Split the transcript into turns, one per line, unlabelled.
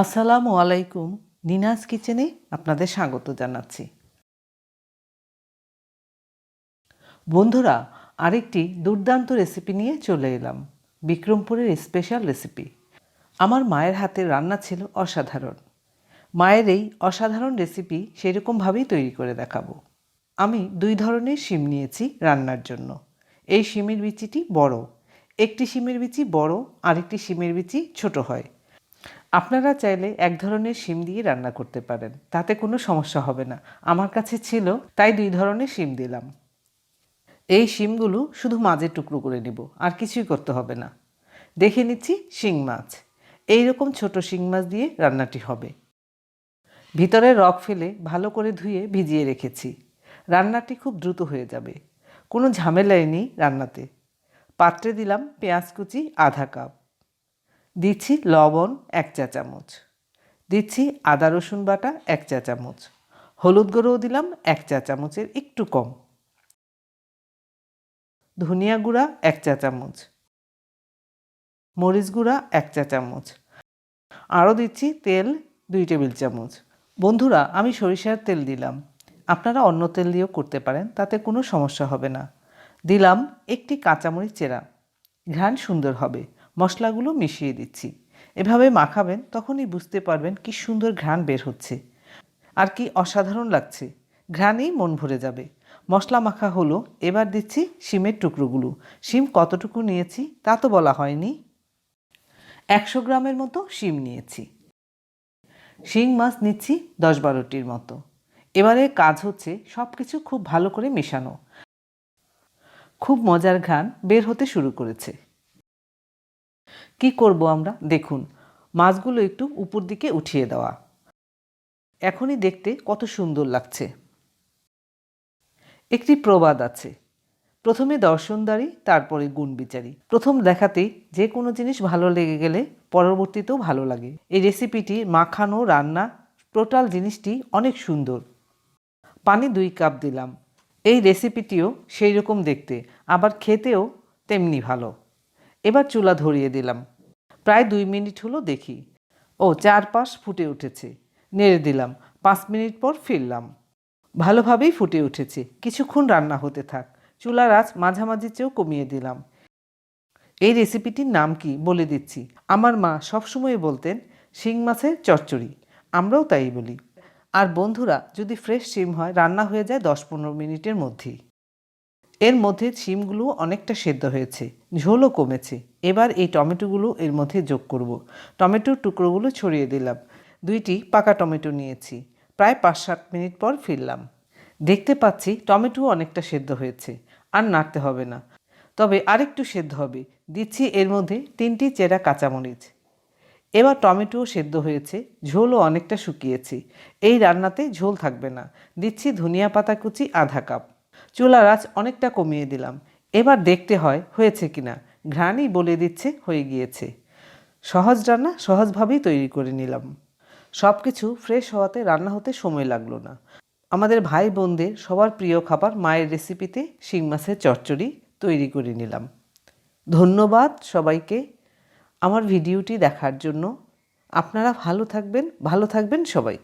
আসসালামু আলাইকুম। নিনাজ কিচেনে আপনাদের স্বাগত জানাচ্ছি। বন্ধুরা, আরেকটি দুর্দান্ত রেসিপি নিয়ে চলে এলাম। বিক্রমপুরের স্পেশাল রেসিপি। আমার মায়ের হাতের রান্না ছিল অসাধারণ। মায়ের এই অসাধারণ রেসিপি সেরকমভাবেই তৈরি করে দেখাবো। আমি দুই ধরনের শিম নিয়েছি রান্নার জন্য। এই শিমের বিচিটি বড়। একটি শিমের বিচি বড়, আরেকটি শিমের বিচি ছোট হয়। আপনারা চাইলে এক ধরনের শিম দিয়ে রান্না করতে পারেন। তাতে কোনো সমস্যা হবে না। আমার কাছে ছিল, তাই দুই ধরনের শিম দিলাম। এই শিমগুলো শুধু মাঝের টুকরো করে নিব, আর কিছুই করতে হবে না। দেখে নিচ্ছি শিং মাছ। এই রকম ছোট শিং মাছ দিয়ে রান্নাটি হবে। ভিতরে রক ফেলে ভালো করে ধুয়ে ভিজিয়ে রেখেছি। রান্নাটি খুব দ্রুত হয়ে যাবে। কোনো ঝামেলাই নেই রান্নাতে। পাত্রে দিলাম পেঁয়াজ কুচি আধা কাপ। দিচ্ছি লবণ এক চা চামচ। দিচ্ছি আদা রসুন বাটা এক চা চামচ। হলুদ গুঁড়োও দিলাম এক চা চামচের একটু কম। ধনিয়া গুঁড়া এক চা চামচ। মরিচ গুঁড়া এক চা চামচ। আরও দিচ্ছি তেল দুই টেবিল চামচ। বন্ধুরা, আমি সরিষার তেল দিলাম। আপনারা অন্য তেল দিয়েও করতে পারেন, তাতে কোনো সমস্যা হবে না। দিলাম একটি কাঁচামরিচ চেরা। ঘ্রাণ সুন্দর হবে। মশলাগুলো মিশিয়ে দিচ্ছি। এভাবে মাখাবেন তখনই বুঝতে পারবেন কি সুন্দর ঘ্রাণ বের হচ্ছে। আর কি অসাধারণ লাগছে। ঘ্রাণেই মন ভরে যাবে। মশলা মাখা হলো, এবার দিচ্ছি শিমের টুকরোগুলো। শিম কতটুকু নিয়েছি তা তো বলা হয়নি। একশো গ্রামের মতো শিম নিয়েছি। শিং মাছ নিচ্ছি দশ বারোটির মতো। এবারে কাজ হচ্ছে সব কিছু খুব ভালো করে মেশানো। খুব মজার ঘ্রাণ বের হতে শুরু করেছে। কি করব আমরা? দেখুন, মাছগুলো একটু উপর দিকে উঠিয়ে দেওয়া। এখনই দেখতে কত সুন্দর লাগছে। একটি প্রবাদ আছে। প্রথমে দর্শনদারি, তারপরে গুণ বিচারি প্রথম দেখাতেই যে কোনো জিনিস ভালো লেগে গেলে পরবর্তীতেও ভালো লাগে। এই রেসিপিটি মাখানো, রান্না, টোটাল জিনিসটি অনেক সুন্দর। পানি দুই কাপ দিলাম। এই রেসিপিটিও সেই রকম দেখতে, আবার খেতেও তেমনি ভালো। এবার চুলা ধরিয়ে দিলাম। প্রায় দুই মিনিট হলো দেখি। ও, চারপাশ ফুটে উঠেছে। নেড়ে দিলাম। পাঁচ মিনিট পর ফিরলাম। ভালোভাবেই ফুটে উঠেছে। কিছুক্ষণ রান্না হতে থাক। চুলার আঁচ মাঝামাঝি চেয়েও কমিয়ে দিলাম। এই রেসিপিটির নাম কি বলে দিচ্ছি। আমার মা সবসময় বলতেন, শিং মাছের চচ্চড়ি। আমরাও তাই বলি। আর বন্ধুরা, যদি ফ্রেশ শিম হয়, রান্না হয়ে যায় দশ পনেরো মিনিটের মধ্যেই। এর মধ্যে শিমগুলো অনেকটা সেদ্ধ হয়েছে, ঝোলও কমেছে। এবার এই টমেটোগুলো এর মধ্যে যোগ করব। টমেটোর টুকরোগুলো ছড়িয়ে দিলাম। দুইটি পাকা টমেটো নিয়েছি। প্রায় পাঁচ সাত মিনিট পর ফিরলাম। দেখতে পাচ্ছি টমেটো অনেকটা সেদ্ধ হয়েছে, আর নাড়তে হবে না। তবে আরেকটু সেদ্ধ হবে। দিচ্ছি এর মধ্যে তিনটি চেরা কাঁচামরিচ। এবার টমেটোও সেদ্ধ হয়েছে, ঝোলও অনেকটা শুকিয়েছি। এই রান্নাতে ঝোল থাকবে না। দিচ্ছি ধনিয়া পাতা কুচি আধা কাপ। চুলার আঁচ অনেকটা কমিয়ে দিলাম। এবার দেখতে হয় হয়েছে কিনা। ঘ্রাণই বলে দিচ্ছে হয়ে গিয়েছে। সহজ রান্না সহজভাবেই তৈরি করে নিলাম। সব কিছু ফ্রেশ হওয়াতে রান্না হতে সময় লাগল না। আমাদের ভাই বোনদের সবার প্রিয় খাবার মায়ের রেসিপিতে শিং মাছের চচ্চড়ি তৈরি করে নিলাম। ধন্যবাদ সবাইকে আমার ভিডিওটি দেখার জন্য। আপনারা ভালো থাকবেন ভালো থাকবেন সবাই।